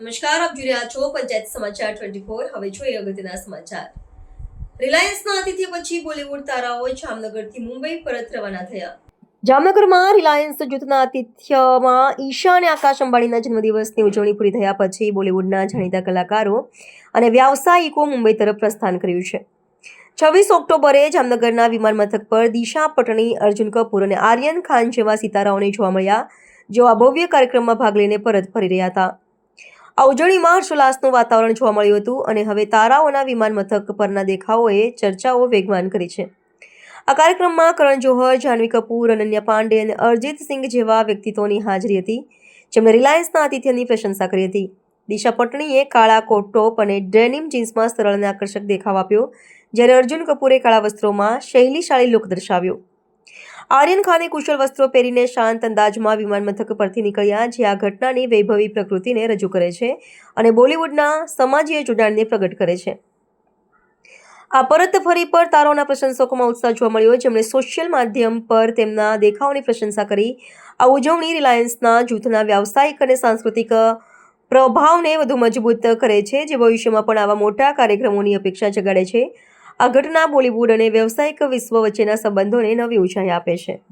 નમસ્કાર, આપ જોઈ રહ્યા છો પંચાયત સમાચાર ટ્વેન્ટી ફોર હવે જોઈએ અગત્યના સમાચાર. રિલાયન્સના આતિથ્ય પછી બોલિવૂડ તારાઓ જામનગરથી મુંબઈ પરત રવાના થયા. જામનગરમાં રિલાયન્સ જૂથના આતિથ્યમાં ઈશા અને આકાશ અંબાણીના જન્મદિવસની ઉજવણી પૂરી થયા પછી બોલિવૂડના જાણીતા કલાકારો અને વ્યાવસાયિકો મુંબઈ તરફ પ્રસ્થાન કર્યું છે. છવ્વીસ ઓક્ટોબરે જામનગરના વિમાન મથક પર દિશા પટણી, અર્જુન કપૂર અને આર્યન ખાન જેવા સિતારાઓને જોવા મળ્યા, જેઓ આ ભવ્ય કાર્યક્રમમાં ભાગ લઈને પરત ફરી રહ્યા હતા. આ ઉજવણીમાં હર્ષોલ્લાસનું વાતાવરણ જોવા મળ્યું હતું અને હવે તારાઓના વિમાન મથક પરના દેખાવોએ ચર્ચાઓ વેગવાન કરી છે. આ કાર્યક્રમમાં કરણ જોહર જાહ્નવી કપૂર, અનન્યા પાંડે અને અરજીત સિંઘ જેવા વ્યક્તિત્વોની હાજરી હતી. જેમણે રિલાયન્સના આતિથ્યની પ્રશંસા કરી હતી. દિશા પટણીએ કાળા કોટ, ટોપ અને ડેનિમ જીન્સમાં સરળ અને આકર્ષક દેખાવ આપ્યો, જ્યારે અર્જુન કપૂરે કાળા વસ્ત્રોમાં શૈલીશાળી લુક દર્શાવ્યો. આર્યન ખાને કુશળ વસ્ત્રો પહેરીને શાંત અંદાજમાં વિમાન મથક પરથી નીકળ્યા, જે આ ઘટનાની વૈભવી પ્રકૃતિને રજૂ કરે છે અને બોલિવૂડના સમાજીય જોડાણને પ્રગટ કરે છે. આ પરત ફરી પર તારોના પ્રશંસકોમાં ઉત્સાહ જોવા મળ્યો, જેમણે સોશિયલ માધ્યમ પર તેમના દેખાવની પ્રશંસા કરી. આ ઉજવણી રિલાયન્સના જૂથના વ્યાવસાયિક અને સાંસ્કૃતિક પ્રભાવને વધુ મજબૂત કરે છે, જે ભવિષ્યમાં પણ આવા મોટા કાર્યક્રમોની અપેક્ષા જગાડે છે. આ ઘટના બોલિવૂડ અને વ્યવસાયિક વિશ્વ વચ્ચેના સંબંધોને નવી ઊંચાઈ આપે છે.